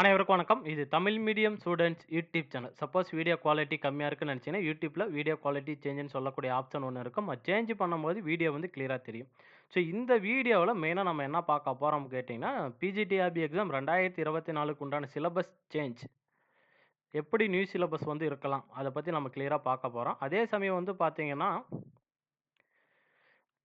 அனைவருக்கும் வணக்கம். இது Tamil medium students YouTube channel. Suppose video quality கம்மியாக இருக்குன்னு நினைச்சீங்கன்னா, யூடியூப்ல வீடியோ குவாலிட்டி சேஞ்சுன்னு சொல்லக்கூடிய ஆப்ஷன் ஒன்று இருக்கும். அது சேஞ்ச் பண்ணும்போது வீடியோ வந்து கிளியராக தெரியும். ஸோ இந்த வீடியோவில் மெயினாக நம்ம என்ன பார்க்க போகிறோம் கேட்டிங்கன்னா P G T R B exam 2024க்கு உண்டான சிலபஸ் சேஞ்ச். எப்படி நியூ சிலபஸ் வந்து இருக்கலாம்? அதை பற்றி நம்ம கிளியராக பார்க்க போகிறோம் அதே சமயம் வந்து பார்த்தீங்கன்னா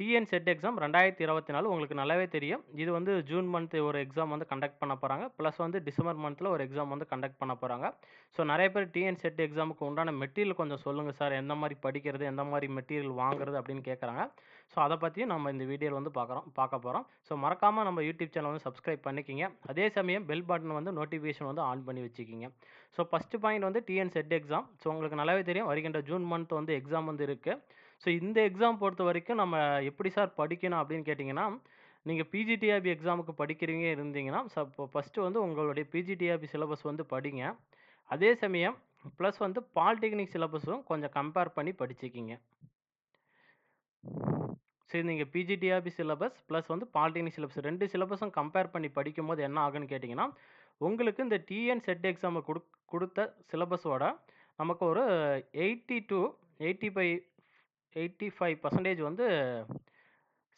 டிஎன் செட் எக்ஸாம் 2024 உங்களுக்கு நல்லாவே தெரியும். இது வந்து ஜூன் மந்த் ஒரு எக்ஸாம் வந்து கண்டக்ட் பண்ண போகிறாங்க பிளஸ் வந்து டிசம்பர் மந்தில் ஒரு எக்ஸாம் வந்து கண்டக்ட் பண்ண போகிறாங்க ஸோ நிறைய பேர் டிஎன் செட் எக்ஸாமுக்கு உண்டான மெட்டீரியல் கொஞ்சம் சொல்லுங்கள் சார். எந்த மாதிரி படிக்கிறது? எந்த மாதிரி மெட்டீரியல் வாங்குறது? அப்படின்னு கேட்குறாங்க ஸோ அதை பற்றியும் நம்ம இந்த வீடியோவில் வந்து பார்க்குறோம் பார்க்க போகிறோம் ஸோ மறக்காமல் நம்ம யூடியூப் சேனல் வந்து சப்ஸ்கிரைப் பண்ணிக்கங்க. அதே சமயம் பெல் பட்டன் வந்து நோட்டிஃபிகேஷன் வந்து ஆன் பண்ணி வச்சுக்கிங்க ஸோ ஃபஸ்ட்டு பாயிண்ட் வந்து T N SET exam. So உங்களுக்கு நல்லாவே தெரியும். வருகின்ற ஜூன் மந்த் வந்து எக்ஸாம் வந்து இருக்குது ஸோ இந்த எக்ஸாம் பொறுத்த வரைக்கும் நம்ம எப்படி சார் படிக்கணும் அப்படின்னு கேட்டிங்கன்னா நீங்கள் பிஜிடிஆர்பி எக்ஸாமுக்கு படிக்கிறீங்க இருந்தீங்கன்னா, சப் ஃபர்ஸ்ட்டு வந்து உங்களுடைய பிஜிடிஆர்பி சிலபஸ் வந்து படிங்க. அதே சமயம் ப்ளஸ் வந்து பாலிடெக்னிக் சிலபஸும் கொஞ்சம் கம்பேர் பண்ணி படிச்சுக்கிங்க சரி நீங்கள் P G T R B syllabus plus வந்து பாலிடெக்னிக் சிலபஸ் ரெண்டு சிலபஸும் கம்பேர் பண்ணி படிக்கும் போது என்ன ஆகுன்னு கேட்டிங்கன்னா உங்களுக்கு இந்த டிஎன் செட் எக்ஸாமை குடுக் கொடுத்த சிலபஸோட நமக்கு ஒரு 80 டூ 85 85% வந்து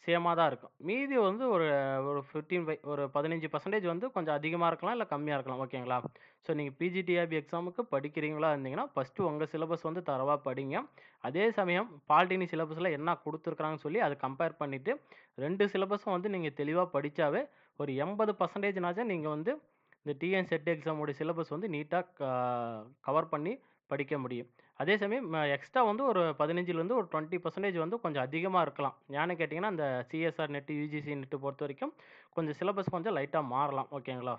சேமா தான் இருக்கும். மீதி வந்து ஒரு ஒரு 15 ஒரு 15% வந்து கொஞ்சம் அதிகமாக இருக்கலாம், இல்லை கம்மியாக இருக்கலாம். ஓகேங்களா? ஸோ நீங்கள் பிஜிடிஆர்பி எக்ஸாமுக்கு படிக்கிறீங்களா இருந்தீங்கன்னா, ஃபஸ்ட்டு உங்கள் சிலபஸ் வந்து தரவாக படிங்க. அதே சமயம் பால்டினி சிலபஸில் என்ன கொடுத்துருக்குறாங்கன்னு சொல்லி அதை கம்பேர் பண்ணிவிட்டு ரெண்டு சிலபஸும் வந்து நீங்கள் தெளிவாக படித்தாவே ஒரு எண்பது பர்சன்டேஜ்னாச்சும் நீங்கள் வந்து இந்த டிஎன் செட் எக்ஸாமோட சிலபஸ் வந்து நீட்டாக க கவர் பண்ணி படிக்க முடியும். அதே சமயம் எக்ஸ்ட்ரா வந்து ஒரு 15லருந்து ஒரு 20% வந்து கொஞ்சம் அதிகமாக இருக்கலாம். ஏன்னு கேட்டிங்கன்னா அந்த சிஎஸ்ஆர் நெட்டு யூஜிசி நெட்டு பொறுத்த வரைக்கும் கொஞ்சம் சிலபஸ் கொஞ்சம் லைட்டாக மாறலாம். ஓகேங்களா?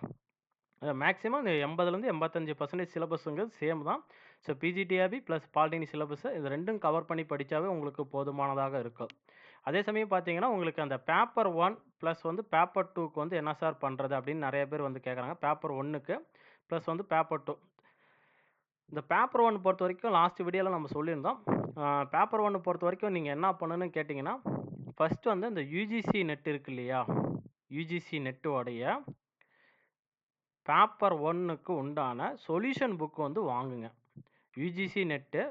மேக்ஸிமம் இந்த எண்பதுலேருந்து எண்பத்தஞ்சு பர்சன்டேஜ் சிலபஸுங்கிறது சேம் தான். So P G T R B plus polytechnic syllabus இது ரெண்டும் கவர் பண்ணி படித்தாவே உங்களுக்கு போதுமானதாக இருக்கும். அதே சமயம் பார்த்தீங்கன்னா, உங்களுக்கு அந்த பேப்பர் ஒன் ப்ளஸ் வந்து பேப்பர் டூக்கு வந்து என்ன சார் பண்ணுறது அப்படின்னு நிறைய பேர் வந்து கேட்குறாங்க பேப்பர் ஒன்றுக்கு ப்ளஸ் வந்து பேப்பர் டூ இந்த பேப்பர் 1 பொறுத்தவரைக்கும் லாஸ்ட் வீடியோவில் நம்ம சொல்லியிருந்தோம். பேப்பர் ஒன்று பொறுத்த வரைக்கும் நீங்கள் என்ன பண்ணணும்னு கேட்டிங்கன்னா ஃபஸ்ட்டு வந்து இந்த யூஜிசி நெட் இருக்கு இல்லையா? யூஜிசி நெட்டோடைய பேப்பர் ஒன்னுக்கு உண்டான சொல்யூஷன் புக்கு வந்து வாங்குங்க. யூஜிசி நெட்டு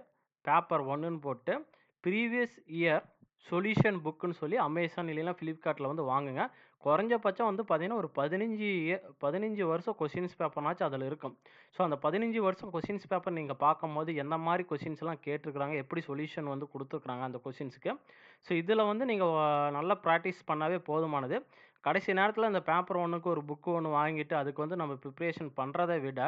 பேப்பர் 1ன்னு போட்டு ப்ரீவியஸ் இயர் சொல்யூஷன் புக்குன்னு சொல்லி அமேசான் இல்லைன்னா ஃப்ளிப்கார்ட்டில் வந்து வாங்குங்க. குறைஞ்சபட்சம் வந்து பார்த்தீங்கன்னா, ஒரு பதினஞ்சு பதினஞ்சு வருஷம் கொஷின்ஸ் பேப்பர்னாச்சும் அதில் இருக்கும். ஸோ அந்த 15 வருஷம் கொஷின்ஸ் பேப்பர் நீங்கள் பார்க்கும்போது என்ன மாதிரி கொஷின்ஸ்லாம் கேட்டிருக்கிறாங்க எப்படி சொல்யூஷன் வந்து கொடுத்துருக்குறாங்க அந்த கொஷின்ஸுக்கு ஸோ இதில் வந்து நீங்கள் நல்லா ப்ராக்டிஸ் பண்ணாவே போதுமானது. கடைசி நேரத்தில் இந்த பேப்பர் ஒன்றுக்கு ஒரு புக்கு ஒன்று வாங்கிட்டு அதுக்கு வந்து நம்ம ப்ரிப்பரேஷன் பண்ணுறதை விட,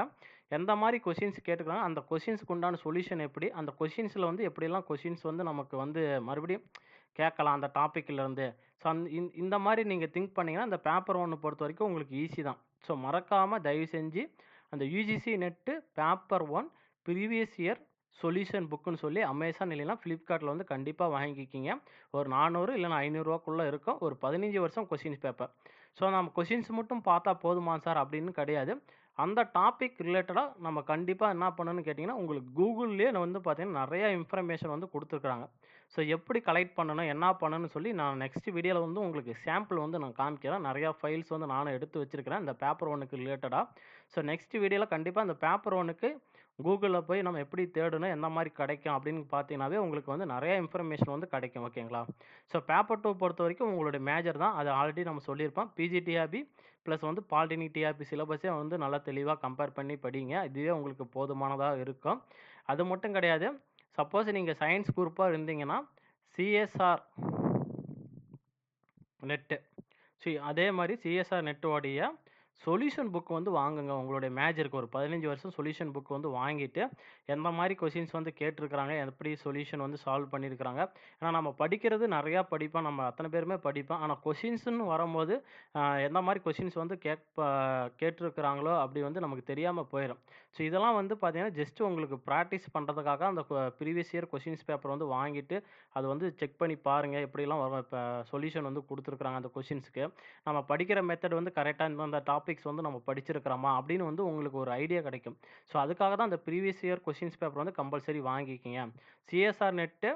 எந்த மாதிரி கொஷின்ஸ் கேட்டுக்கிறாங்க அந்த கொஷின்ஸுக்கு உண்டான சொல்யூஷன் எப்படி? அந்த கொஷின்ஸில் வந்து எப்படிலாம் கொஷின்ஸ் வந்து நமக்கு வந்து மறுபடியும் கேட்கலாம் அந்த டாப்பிக்கிலேருந்து ஸோ அந் இந் இந்த மாதிரி நீங்கள் திங்க் பண்ணீங்கன்னா, இந்த பேப்பர் ஒன்று பொறுத்த வரைக்கும் உங்களுக்கு ஈஸி தான். ஸோ மறக்காமல் தயவு செஞ்சு அந்த U G C net paper one previous year solution புக்குன்னு சொல்லி அமேசான் இல்லைன்னா ஃப்ளிப்கார்ட்டில் வந்து கண்டிப்பாக வாங்கிக்கிங்க. ஒரு நானூறு இல்லைனா ஐநூறுரூவாக்குள்ளே இருக்கும். ஒரு 15 வருஷம் கொஷின்ஸ் பேப்பர். ஸோ நம்ம கொஷின்ஸ் மட்டும் பார்த்தா போதுமா சார்? அப்படின்னு கிடையாது. அந்த டாபிக் ரிலேட்டடாக நம்ம கண்டிப்பாக என்ன பண்ணணும்னு கேட்டிங்கன்னா உங்களுக்கு கூகுள்லேயே வந்து பார்த்தீங்கன்னா, நிறையா இன்ஃபர்மேஷன் வந்து கொடுத்துருக்குறாங்க ஸோ எப்படி கலெக்ட் பண்ணணும்? என்ன பண்ணணும்னு சொல்லி நான் நெக்ஸ்ட் வீடியோவில் வந்து உங்களுக்கு சாம்பிள் வந்து நான் காமிக்கிறேன். நிறையா ஃபைல்ஸ் வந்து நானும் எடுத்து வச்சிருக்கிறேன். இந்த பேப்பர் ஒன்றுக்கு ரிலேட்டடாக ஸோ நெக்ஸ்ட் வீடியோவில் கண்டிப்பாக இந்த பேப்பர் ஒன்றுக்கு கூகுளில் போய் நம்ம எப்படி தேடணும்? என்ன மாதிரி கிடைக்கும்? அப்படின்னு பார்த்தீங்கன்னாவே உங்களுக்கு வந்து நிறைய இன்ஃபர்மேஷன் வந்து கிடைக்கும். ஓகேங்களா? ஸோ பேப்பர் டூ பொறுத்த வரைக்கும் உங்களுடைய மேஜர் தான். அது ஆல்ரெடி நம்ம சொல்லியிருப்போம். P G T R B plus வந்து பாலிடெக்னிக் டிஆர்பி சிலபஸே வந்து நல்லா தெளிவாக கம்பேர் பண்ணி படிங்க. இதுவே உங்களுக்கு போதுமானதாக இருக்கும். அது மட்டும் கிடையாது. சப்போஸ் நீங்கள் சயின்ஸ் குரூப்பாக இருந்தீங்கன்னா, சிஎஸ்ஆர் நெட்டு. ஸோ அதே மாதிரி சிஎஸ்ஆர் நெட்டுவோடைய சொல்யூஷன் புக் வந்து வாங்குங்க. உங்களுடைய மேஜருக்கு ஒரு 15 வருஷம் சொல்யூஷன் புக் வந்து வாங்கிட்டு, எந்த மாதிரி கொஷின்ஸ் வந்து கேட்டிருக்கிறாங்க? எப்படி சொல்யூஷன் வந்து சால்வ் பண்ணியிருக்கிறாங்க? ஏன்னா நம்ம படிக்கிறது நிறையா படிப்போம். நம்ம அத்தனை பேருமே படிப்போம். ஆனால் கொஷின்ஸ்னு வரும்போது, எந்த மாதிரி கொஷின்ஸ் வந்து கேட்ப கேட்டிருக்கிறாங்களோ அப்படி வந்து நமக்கு தெரியாமல் போயிடும் ஸோ இதெல்லாம் வந்து பார்த்தீங்கன்னா, ஜஸ்ட் உங்களுக்கு ப்ராக்டிஸ் பண்ணுறதுக்காக அந்த ப்ரீவியஸ் இயர் கொஷின்ஸ் பேப்பர் வந்து வாங்கிட்டு, அது வந்து செக் பண்ணி பாருங்கள் எப்படிலாம் வரும் இப்போ சொல்யூஷன் வந்து கொடுத்துருக்குறாங்க அந்த கொஷின்ஸுக்கு நம்ம படிக்கிற மெத்தட் வந்து கரெக்டாக இந்த டாப் டாபிக்ஸ் வந்து நம்ம படிச்சிருக்கிறோமா? அப்படின்னு வந்து உங்களுக்கு ஒரு ஐடியா கிடைக்கும். ஸோ அதுக்காக தான் அந்த ப்ரீவியஸ் இயர் கொஷின்ஸ் பேப்பர் வந்து கம்பல்சரி வாங்கிக்கிங்க C S I R net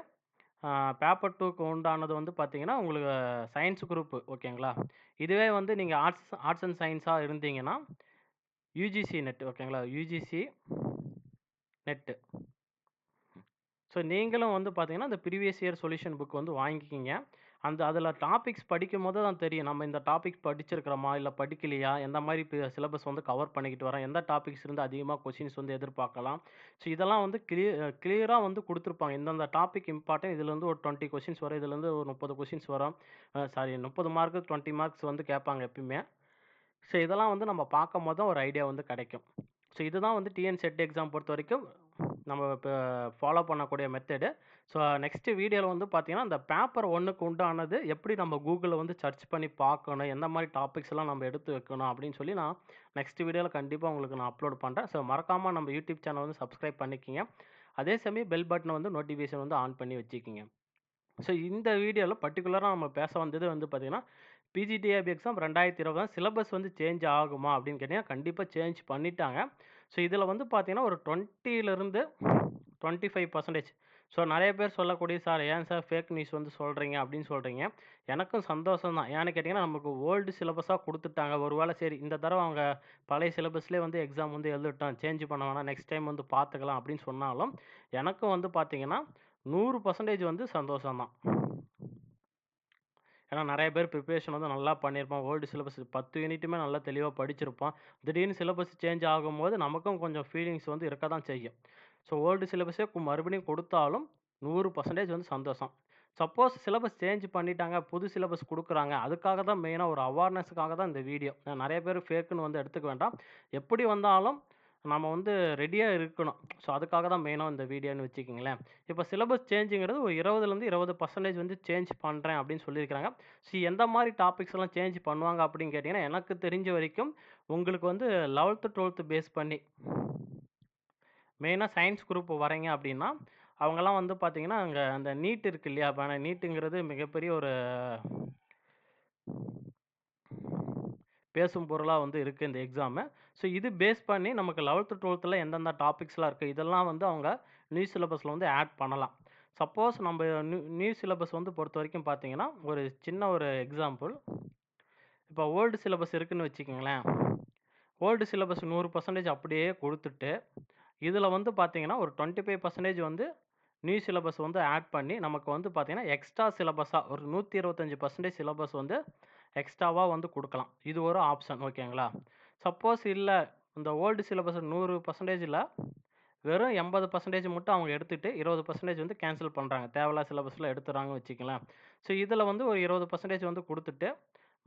paper டூக்கு உண்டானது வந்து பார்த்தீங்கன்னா, உங்களுக்கு சயின்ஸ் குரூப்பு ஓகேங்களா? இதுவே வந்து நீங்கள் ஆர்ட்ஸ் ஆர்ட்ஸ் அண்ட் சயின்ஸாக இருந்தீங்கன்னா, யூஜிசி நெட் ஓகேங்களா? U G C net. So நீங்களும் வந்து பார்த்தீங்கன்னா, அந்த ப்ரீவியஸ் இயர் சொல்யூஷன் புக் வந்து வாங்கிக்கிங்க. அந்த அதில் டாபிக்ஸ் படிக்கும்போது தான் தெரியும். நம்ம இந்த டாபிக் படிச்சிருக்கிறோமா? இல்லை படிக்கலையா? எந்த மாதிரி சிலபஸ் வந்து கவர் பண்ணிக்கிட்டு வரோம். எந்த டாபிக்ஸ் இருந்து அதிகமாக கொஷின்ஸ் வந்து எதிர்பார்க்கலாம். ஸோ இதெல்லாம் வந்து கிளியர் கிளியராக வந்து கொடுத்துருப்பாங்க இந்தந்த டாபிக் இம்பார்ட்டன்ட் இதுலேருந்து ஒரு டுவெண்ட்டி கொஷின்ஸ் வரும். இதுலேருந்து ஒரு முப்பது கொஷின்ஸ் வரும். சாரி 30 மார்க்கு 20 மார்க்ஸ் வந்து கேட்பாங்க எப்பயுமே. ஸோ இதெல்லாம் வந்து நம்ம பார்க்கும்போது தான் ஒரு ஐடியா வந்து கிடைக்கும். ஸோ இதுதான் வந்து டிஎன் செட் எக்ஸாம் பொறுத்தவரைக்கும் நம்ம இப்போ ஃபாலோ பண்ணக்கூடிய மெத்தடு. ஸோ நெக்ஸ்ட் வீடியோவில் வந்து பார்த்தீங்கன்னா, அந்த பேப்பர் ஒன்றுக்கு உண்டானது எப்படி நம்ம கூகுளில் வந்து சர்ச் பண்ணி பார்க்கணும், எந்த மாரி டாபிக்ஸ்லாம் நம்ம எடுத்து வைக்கணும் அப்படின்னு சொல்லி நான் நெக்ஸ்ட் வீடியோவில் கண்டிப்பாக உங்களுக்கு நான் அப்லோட் பண்ணுறேன் ஸோ மறக்காமல் நம்ம யூடியூப் சேனல் வந்து சப்ஸ்கிரைப் பண்ணிக்கங்க. அதே சமயம் பெல் பட்டனை வந்து நோட்டிஃபிகேஷன் வந்து ஆன் பண்ணி வச்சுக்கிங்க ஸோ இந்த வீடியோவில் பர்டிகுலராக நம்ம பேச வந்தது வந்து பார்த்தீங்கன்னா, P G T R B exam 2020 syllabus வந்து சேஞ்ச் ஆகுமா அப்படின்னு கேட்டீங்கன்னா, கண்டிப்பாக சேஞ்ச் பண்ணிட்டாங்க. ஸோ இதில் வந்து பார்த்தீங்கன்னா, ஒரு 20லிருந்து 25% ஸோ நிறைய பேர் சொல்லக்கூடிய சார் ஏன் சார் ஃபேக் நியூஸ் வந்து சொல்கிறீங்க அப்படின்னு சொல்கிறீங்க எனக்கும் சந்தோஷம் தான். ஏன்னு கேட்டிங்கன்னா நமக்கு ஓல்டு சிலபஸாக கொடுத்துட்டாங்க ஒரு வேளை சரி இந்த தடவை அவங்க பழைய சிலபஸ்லேயே வந்து எக்ஸாம் வந்து எழுதிட்டோம் சேஞ்ச் பண்ண வேணாம். நெக்ஸ்ட் டைம் வந்து பார்த்துக்கலாம் அப்படின்னு சொன்னாலும், எனக்கும் வந்து பார்த்திங்கன்னா நூறு பர்சன்டேஜ் வந்து சந்தோஷம் தான். ஏன்னா நிறைய பேர் ப்ரிப்பரேஷன் வந்து நல்லா பண்ணியிருப்போம். ஓல்டு சிலபஸ் 10 யூனிட்டுமே நல்லா தெளிவாக படிச்சிருப்போம். திடீர்னு சிலபஸ் சேஞ்ச் ஆகும்போது நமக்கும் கொஞ்சம் ஃபீலிங்ஸ் வந்து இருக்க தான் செய்யும். ஸோ வேர்ல்டு சிலபஸே மறுபடியும் கொடுத்தாலும் நூறு பர்சன்டேஜ் வந்து சந்தோஷம். சப்போஸ் சிலபஸ் சேஞ்ச் பண்ணிட்டாங்க. புது சிலபஸ் கொடுக்குறாங்க அதுக்காக தான் மெயினாக ஒரு அவேர்னஸுக்காக தான் இந்த வீடியோ. நிறைய பேர் ஃபேக்குன்னு வந்து எடுத்துக்க வேண்டாம். எப்படி வந்தாலும் நம்ம வந்து ரெடியாக இருக்கணும். ஸோ அதுக்காக தான் மெயினாக இந்த வீடியோன்னு வச்சுக்கிங்களேன் இப்போ சிலபஸ் சேஞ்சுங்கிறது ஒரு 20லேருந்து 20% வந்து சேஞ்ச் பண்ணுறேன் அப்படின்னு சொல்லியிருக்கிறாங்க. ஸோ எந்த மாதிரி டாபிக்ஸ் எல்லாம் சேஞ்ச் பண்ணுவாங்க அப்படின்னு கேட்டிங்கன்னா எனக்கு தெரிஞ்ச வரைக்கும் உங்களுக்கு வந்து 11த், 12த் பேஸ் பண்ணி மெயினாக சயின்ஸ் குரூப் வரீங்க அப்படின்னா, அவங்கெல்லாம் வந்து பார்த்திங்கன்னா அங்கே அந்த நீட் இருக்கு இல்லையா? அப்ப நீட்டுங்கிறது மிகப்பெரிய ஒரு பேசும் பொருளாக வந்து இருக்குது இந்த எக்ஸாமு. ஸோ இது பேஸ் பண்ணி நமக்கு 11த், 12த்ல எந்தெந்த டாபிக்ஸ்லாம் இருக்குது இதெல்லாம் வந்து அவங்க நியூ சிலபஸில் வந்து ஆட் பண்ணலாம். சப்போஸ் நம்ம நியூ நியூ சிலபஸ் வந்து பொறுத்த வரைக்கும் பார்த்தீங்கன்னா, ஒரு சின்ன ஒரு எக்ஸாம்பிள். இப்போ ஓல்டு சிலபஸ் இருக்குதுன்னு வச்சுக்கோங்களேன் ஓல்டு சிலபஸ் 100% அப்படியே கொடுத்துட்டு இதில் வந்து பார்த்தீங்கன்னா, ஒரு 25% வந்து நியூ சிலபஸ் வந்து ஆட் பண்ணி, நமக்கு வந்து பார்த்திங்கன்னா எக்ஸ்ட்ரா சிலபஸாக ஒரு 125% சிலபஸ் வந்து எக்ஸ்ட்ராவாக வந்து கொடுக்கலாம் இது ஒரு ஆப்ஷன் ஓகேங்களா? சப்போஸ் இல்லை இந்த ஓல்டு சிலபஸ் நூறு பர்சன்டேஜில் வெறும் 80% மட்டும் அவங்க எடுத்துட்டு 20% வந்து கேன்சல் பண்ணுறாங்க தேவையில்லா சிலபஸில் எடுத்துறாங்கன்னு வச்சுக்கலாம் ஸோ இதில் வந்து ஒரு 20% வந்து கொடுத்துட்டு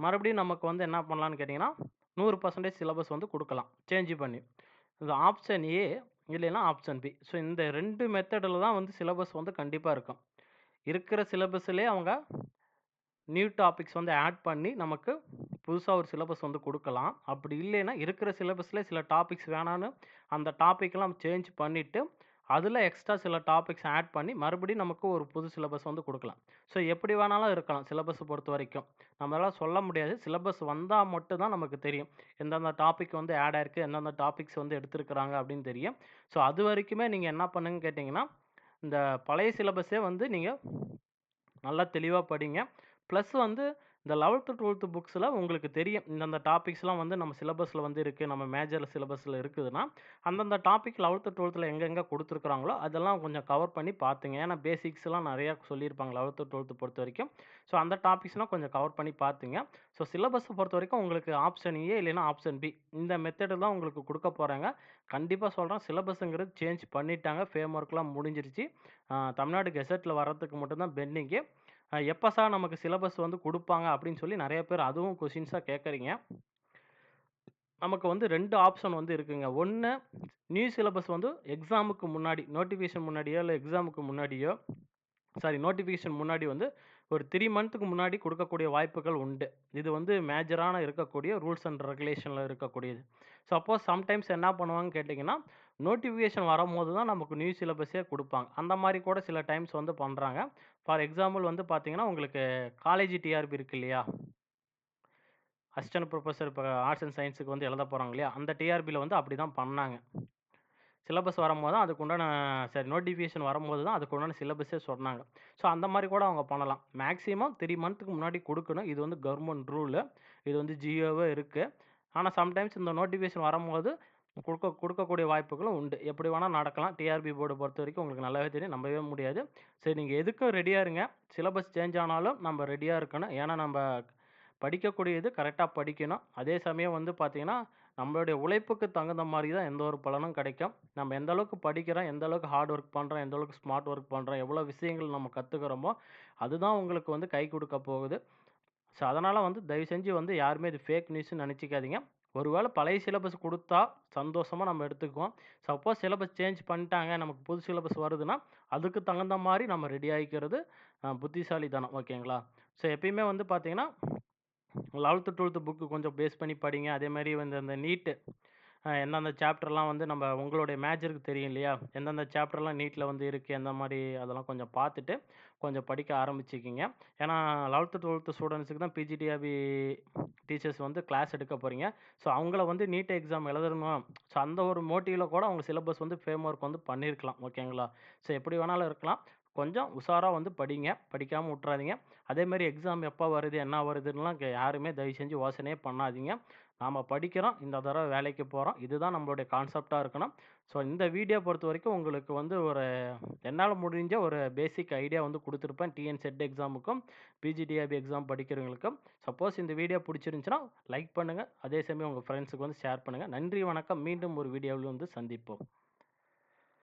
மறுபடியும் நமக்கு வந்து என்ன பண்ணலான்னு கேட்டிங்கன்னா நூறு பர்சன்டேஜ் சிலபஸ் வந்து கொடுக்கலாம் சேஞ்ச் பண்ணி. இது ஆப்ஷன் ஏ இல்லைன்னா ஆப்ஷன் பி. ஸோ இந்த ரெண்டு மெத்தடில் தான் வந்து சிலபஸ் வந்து கண்டிப்பாக இருக்கும். இருக்கிற சிலபஸ்லேயே அவங்க நியூ டாபிக்ஸ் வந்து ஆட் பண்ணி நமக்கு புதுசாக ஒரு சிலபஸ் வந்து கொடுக்கலாம் அப்படி இல்லைன்னா, இருக்கிற சிலபஸில் சில டாபிக்ஸ் வேணான்னு அந்த டாப்பிக்லாம் சேஞ்ச் பண்ணிவிட்டு அதில் எக்ஸ்ட்ரா சில டாபிக்ஸ் ஆட் பண்ணி மறுபடியும் நமக்கு ஒரு புது சிலபஸ் வந்து கொடுக்கலாம் ஸோ எப்படி வேணாலும் இருக்கலாம் சிலபஸ் பொறுத்தவரைக்கும். நம்மளால் சொல்ல முடியாது. சிலபஸ் வந்தால் மட்டும்தான் நமக்கு தெரியும். எந்தெந்த டாபிக் வந்து ஆட் ஆயிருக்கு, எந்தெந்த டாபிக்ஸ் வந்து எடுத்துருக்குறாங்க அப்படின்னு தெரியும். ஸோ அது வரைக்குமே நீங்கள் என்ன பண்ணுங்கன்னு கேட்டிங்கன்னா இந்த பழைய சிலபஸே வந்து நீங்கள் நல்லா தெளிவாக படிங்க. ப்ளஸ் வந்து இந்த லெவல்த்து டுவெல்த்து புக்ஸில் உங்களுக்கு தெரியும். இந்தந்த டாபிக்ஸ்லாம் வந்து நம்ம சிலபஸில் வந்து இருக்குது நம்ம மேஜர் சிலபஸில் இருக்குதுன்னா, அந்தந்த டாபிக் லெவல்த்து டுவெல்த்தில் எங்கெங்கே கொடுத்துருக்குறாங்களோ அதெல்லாம் கொஞ்சம் கவர் பண்ணி பார்த்துங்க. ஏன்னா பேசிக்ஸ்லாம் நிறையா சொல்லியிருப்பாங்க 11த், 12த் பொறுத்தவரைக்கும். ஸோ அந்த டாபிக்ஸ்லாம் கொஞ்சம் கவர் பண்ணி பார்த்துங்க. ஸோ சிலபஸ்ஸை பொறுத்த வரைக்கும் உங்களுக்கு ஆப்ஷன் ஏ இல்லைன்னா ஆப்ஷன் பி. இந்த மெத்தடு தான் உங்களுக்கு கொடுக்க போகிறாங்க கண்டிப்பாக சொல்கிறேன் சிலபஸுங்கிறது சேஞ்ச் பண்ணிட்டாங்க. ஃபேம் ஒர்க்லாம் முடிஞ்சிருச்சு. தமிழ்நாடு கெசட்டில் வர்றதுக்கு மட்டும்தான் பெண்டிங்கு. எப்போ சார் நமக்கு சிலபஸ் வந்து கொடுப்பாங்க அப்படின்னு சொல்லி நிறைய பேர் அதுவும் கொஷின்ஸாக கேட்குறீங்க நமக்கு வந்து ரெண்டு ஆப்ஷன் வந்து இருக்குங்க. ஒன்று நியூ சிலபஸ் வந்து எக்ஸாமுக்கு முன்னாடி நோட்டிஃபிகேஷன் முன்னாடியோ, இல்லை எக்ஸாமுக்கு முன்னாடியோ சாரி நோட்டிஃபிகேஷன் முன்னாடி வந்து ஒரு த்ரீ மந்த்துக்கு முன்னாடி கொடுக்கக்கூடிய வாய்ப்புகள் உண்டு. இது வந்து மேஜரான இருக்கக்கூடிய ரூல்ஸ் அண்ட் ரெகுலேஷனில் இருக்கக்கூடியது. சப்போஸ் சம்டைம்ஸ் என்ன பண்ணுவாங்கன்னு கேட்டிங்கன்னா நோட்டிஃபிகேஷன் வரும்போது தான் நமக்கு நியூ சிலபஸே கொடுப்பாங்க அந்த மாதிரி கூட சில டைம்ஸ் வந்து பண்ணுறாங்க ஃபார் எக்ஸாம்பிள் வந்து பார்த்தீங்கன்னா, உங்களுக்கு காலேஜ் டிஆர்பி இருக்கு இல்லையா? அசிஸ்டன்ட் ப்ரொஃபஸர் இப்போ ஆர்ட்ஸ் அண்ட் சயின்ஸுக்கு வந்து எழுத போகிறாங்க இல்லையா? அந்த டிஆர்பியில் வந்து அப்படி தான் பண்ணாங்க. சிலபஸ் வரும்போது தான் அதுக்குண்டான சரி நோட்டிஃபிகேஷன் வரும்போது தான் அதுக்கு உண்டான சிலபஸே சொன்னாங்க. ஸோ அந்த மாதிரி கூட அவங்க பண்ணலாம். மேக்ஸிமம் த்ரீ மந்த்துக்கு முன்னாடி கொடுக்கணும் இது வந்து கவர்மெண்ட் ரூலு. இது வந்து ஜியோவே இருக்குது ஆனால் சம்டைம்ஸ் இந்த நோட்டிஃபிகேஷன் வரும்போது கொடுக்க கொடுக்கக்கூடிய வாய்ப்புகளும் உண்டு. எப்படி வேணால் நடக்கலாம். டிஆர்பி போர்டு பொறுத்த வரைக்கும் உங்களுக்கு நல்லாவே தெரியும். நம்பவே முடியாது. சரி நீங்கள் எதுக்கும் ரெடியாக இருங்க? சிலபஸ் சேஞ்ச் ஆனாலும் நம்ம ரெடியாக இருக்கணும். ஏன்னா நம்ம படிக்கக்கூடியது கரெக்டாக படிக்கணும். அதே சமயம் வந்து பார்த்திங்கன்னா நம்மளுடைய உழைப்புக்கு தகுந்த மாதிரி தான் எந்த ஒரு பலனும் கிடைக்கும். நம்ம எந்த அளவுக்கு படிக்கிறோம் எந்த அளவுக்கு ஹார்ட் ஒர்க் பண்ணுறோம் எந்த அளவுக்கு ஸ்மார்ட் ஒர்க் பண்ணுறோம் எவ்வளோ விஷயங்கள் நம்ம கற்றுக்கிறோமோ அதுதான் உங்களுக்கு வந்து கை கொடுக்க போகுது. ஸோ அதனால் வந்து தயவு செஞ்சு வந்து யாருமே இது ஃபேக் நியூஸ்னு நினச்சிக்காதீங்க. ஒருவேளை பழைய சிலபஸ் கொடுத்தா சந்தோஷமாக நம்ம எடுத்துக்குவோம். சப்போஸ் சிலபஸ் சேஞ்ச் பண்ணிட்டாங்க நமக்கு புது சிலபஸ் வருதுன்னா அதுக்கு தகுந்த மாதிரி நம்ம ரெடி ஆகிக்கிறது புத்திசாலித்தனம். ஓகேங்களா? ஸோ எப்பயுமே வந்து பார்த்தீங்கன்னா லெவல்த்து டுவெல்த்து புக்கு கொஞ்சம் பேஸ் பண்ணி படிங்க. அதேமாதிரி வந்து அந்த நீட்டு எந்தெந்த சாப்டர்லாம் வந்து நம்ம உங்களுடைய மேஜருக்கு தெரியும் இல்லையா? எந்தெந்த சாப்டர்லாம் நீட்டில் வந்து இருக்குது எந்த மாதிரி அதெல்லாம் கொஞ்சம் பார்த்துட்டு கொஞ்சம் படிக்க ஆரம்பிச்சிக்கிங்க. ஏன்னா லெவல்த்து டுவெல்த்து ஸ்டூடெண்ட்ஸுக்கு தான் பிஜிடிஆபி டீச்சர்ஸ் வந்து கிளாஸ் எடுக்க போகிறீங்க ஸோ அவங்கள வந்து நீட் எக்ஸாம் எழுதணும்? ஸோ அந்த ஒரு மோட்டிவில் கூட அவங்க சிலபஸ் வந்து ஃப்ரேம் ஒர்க் வந்து பண்ணியிருக்கலாம் ஓகேங்களா? ஸோ எப்படி வேணாலும் இருக்கலாம். கொஞ்சம் உஷாராக வந்து படிங்க. படிக்காமல் விட்றாதீங்க அதே மாதிரி எக்ஸாம் எப்போ வருது என்ன வருதுன்னுலாம் யாருமே தயவு செஞ்சு யோசனையே பண்ணாதீங்க. நாம் படிக்கிறோம். இந்த தடவை வேலைக்கு போகிறோம் இதுதான் நம்மளுடைய கான்செப்டாக இருக்கணும். ஸோ இந்த வீடியோ பொறுத்த வரைக்கும் உங்களுக்கு வந்து ஒரு என்னால் முடிஞ்ச ஒரு பேசிக் ஐடியா வந்து கொடுத்துருப்பேன். TNSET எக்ஸாமுக்கும் P G T R B exam படிக்கிறவங்களுக்கும். Suppose இந்த வீடியோ பிடிச்சிருந்துச்சுன்னா லைக் பண்ணுங்கள் அதே சமயம் உங்கள் ஃப்ரெண்ட்ஸுக்கு வந்து ஷேர் பண்ணுங்கள் நன்றி வணக்கம். மீண்டும் ஒரு வீடியோவில் வந்து சந்திப்போம்.